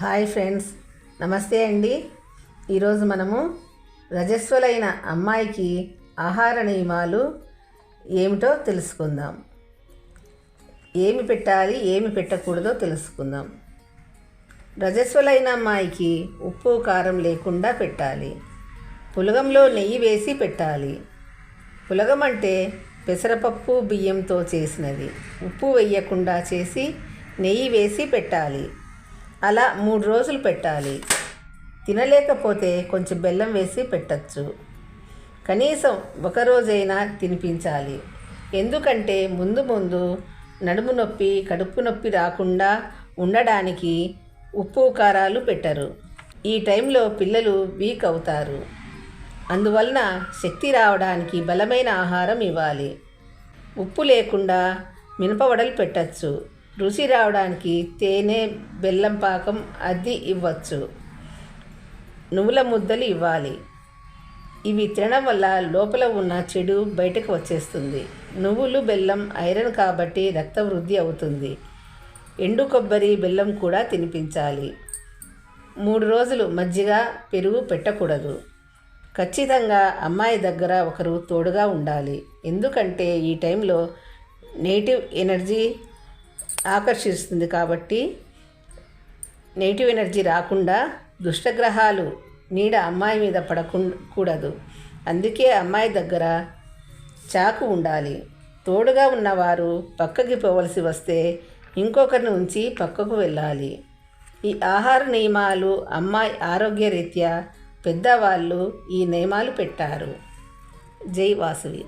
Hi friends. నమస్తే అండి. ఈరోజు మనము రజస్వలైన అమ్మాయికి ఆహార నియమాలు ఏమిటో తెలుసుకుందాం. ఏమి పెట్టాలి ఏమి పెట్టకూడదో తెలుసుకుందాం. రజస్వలైన అమ్మాయికి ఉప్పు కారం లేకుండా పెట్టాలి. పులగంలో నెయ్యి వేసి పెట్టాలి. పులగం అంటే పెసరపప్పు బియ్యంతో చేసినది. ఉప్పు వేయకుండా చేసి నెయ్యి వేసి పెట్టాలి. అలా మూడు రోజులు పెట్టాలి. తినలేకపోతే కొంచెం బెల్లం వేసి పెట్టచ్చు. కనీసం ఒక రోజైనా తినిపించాలి. ఎందుకంటే ముందు ముందు నడుము నొప్పి కడుపు నొప్పి రాకుండా ఉండడానికి ఉప్పు కారాలు పెట్టరు. ఈ టైంలో పిల్లలు వీక్ అవుతారు. అందువలన శక్తి రావడానికి బలమైన ఆహారం ఇవ్వాలి. ఉప్పు లేకుండా మినపవడలు పెట్టచ్చు. రుచి రావడానికి తేనె బెల్లం పాకం అద్ది ఇవ్వచ్చు. నువ్వుల ముద్దలు ఇవ్వాలి. ఇవి తినడం వల్ల లోపల ఉన్న చెడు బయటకు వచ్చేస్తుంది. నువ్వులు బెల్లం ఐరన్ కాబట్టి రక్త వృద్ధి అవుతుంది. ఎండు కొబ్బరి బెల్లం కూడా తినిపించాలి. మూడు రోజులు మజ్జిగ పెరుగు పెట్టకూడదు. ఖచ్చితంగా అమ్మాయి దగ్గర ఒకరు తోడుగా ఉండాలి. ఎందుకంటే ఈ టైంలో నెగిటివ్ ఎనర్జీ ఆకర్షిస్తుంది కాబట్టి నెగిటివ్ ఎనర్జీ రాకుండా దుష్టగ్రహాలు నీడ అమ్మాయి మీద పడకూడదు. అందుకే అమ్మాయి దగ్గర చాకు ఉండాలి. తోడుగా ఉన్నవారు పక్కకి పోవలసి వస్తే ఇంకొకరిని ఉంచి పక్కకు వెళ్ళాలి. ఈ ఆహార నియమాలు అమ్మాయి ఆరోగ్యరీత్యా పెద్దవాళ్ళు ఈ నియమాలు పెట్టారు. జై వాసువి.